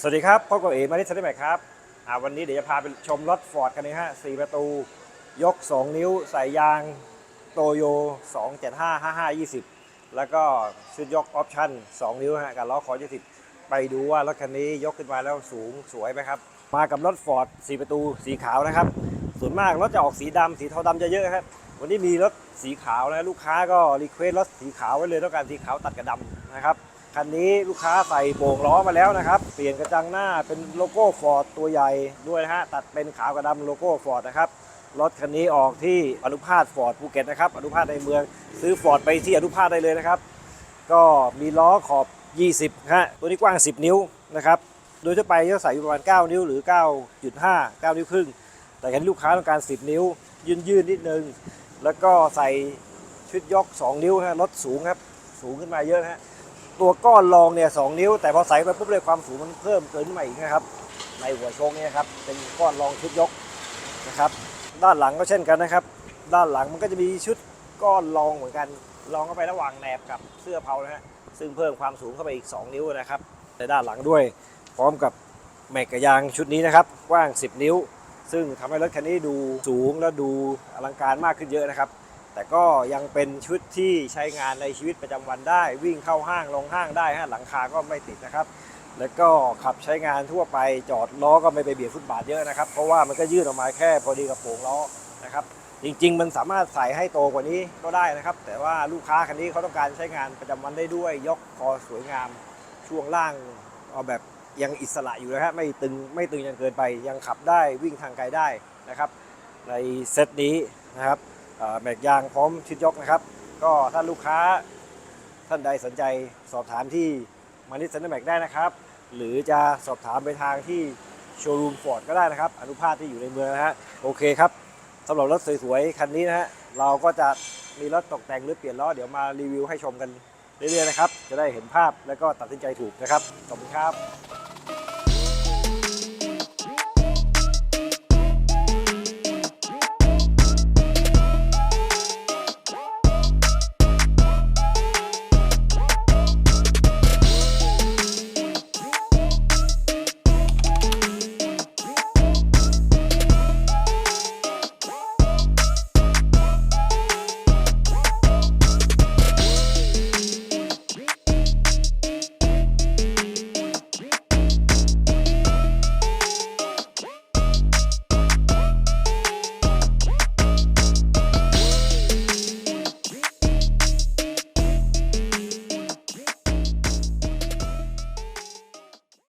สวัสดีครับพบกับเอ๋มาริสันได้ไหมครับวันนี้เดี๋ยวจะพาไปชมรถฟอร์ดกันนะฮะสี่ประตู ยก 2 นิ้ว ใส่ยางโตโย 275 55 20 แล้วก็ชุดยกออปชั่น 2 นิ้วฮะกับล้อขอ20ไปดูว่ารถคันนี้ยกขึ้นมาแล้วสูงสวยไหมครับ มากับรถฟอร์ด4ประตูสีขาวนะครับ ส่วนมากรถจะออกสีดำสีเทาดำจะเยอะครับ วันนี้มีรถสีขาวนะลูกค้าก็รีเควสต์รถสีขาวไว้เลยต้องการสีขาวตัดกับดำนะครับ คันนี้ลูกค้าใส่โป่งล้อมาแล้วนะครับ เปลี่ยนกระจังหน้าเป็นโลโก้ฟอร์ดตัวใหญ่ด้วยนะฮะ ตัดเป็นขาวกับดำโลโก้ฟอร์ดนะครับ รถคันนี้ออกที่อนุภาสฟอร์ดภูเก็ตนะครับ อนุภาสในเมือง ซื้อฟอร์ดไปที่อนุภาสได้เลยนะครับ ก็มีล้อขอบ 20ฮะ ตัวนี้กว้าง 10 นิ้วนะครับ โดยทั่วไปจะใส่อยู่ประมาณ 9 นิ้วหรือ 9.5 9 นิ้วครึ่ง แต่คันนี้ลูกค้าต้องการ 10 นิ้ว ยืนยืนๆนิดนึง แล้วก็ใส่ชุดยก 2 นิ้วฮะ รถสูงครับ สูงขึ้นมาเยอะฮะ ตัวก้อนรองเนี่ยสนิ้ว แต่พอใส่ไปปุ๊บเลยความสูงมันเพิ่มเกินขึ้นมาอีกนะครับ ในหัวโชคเนี่ยครับเป็นก้อนรองชุดยกนะครับ ด้านหลังก็เช่นกันนะครับ ด้านหลังมันก็จะมีชุดก้อนรองเหมือนกันรองเข้าไประหว่างแหนบกับเสื้อเผานะฮะซึ่งเพิ่มความสูงเข้าไปอีก 2 นิ้วนะครับในด้านหลังด้วย พร้อมกับแม็กกบยางชุดนี้นะครับกว้าง 10 นิ้ว ซึ่งทำให้รถคันนี้ดูสูงและดูอลังการมากขึ้นเยอะนะครับ แต่ก็ยังเป็นชุดที่ใช้งานในชีวิตประจำวันได้ วิ่งเข้าห้างลงห้างได้ฮะหลังคาก็ไม่ติดนะครับ แล้วก็ขับใช้งานทั่วไปจอดล้อก็ไม่ไปเบียดฟุตบาทเยอะนะครับ เพราะว่ามันก็ยืดออกมาแค่พอดีกับโป่งล้อนะครับจริงๆ มันสามารถใส่ให้โตกว่านี้ก็ได้นะครับ แต่ว่าลูกค้าคันนี้เขาต้องการใช้งานประจำวันได้ด้วย ยกคอสวยงามช่วงล่างเอาแบบยังอิสระอยู่นะฮะไม่ตึงไม่ตึงจนเกินไปยังขับได้วิ่งทางไกลได้นะครับ ในเซตนี้นะครับ แม็กยางพร้อมชุดยกนะครับ ก็ถ้าลูกค้าท่านใดสนใจสอบถามที่มานิสเซนต์แม็กได้นะครับ หรือจะสอบถามไปทางที่โชว์รูมฟอร์ดก็ได้นะครับ อนุภาพที่อยู่ในเมืองนะฮะโอเคครับสำหรับรถสวยๆ คันนี้นะฮะเราก็จะมีรถตกแต่งหรือเปลี่ยนล้อเดี๋ยวมารีวิวให้ชมกันเรื่อยๆนะครับ จะได้เห็นภาพแล้วก็ตัดสินใจถูกนะครับ ขอบคุณครับ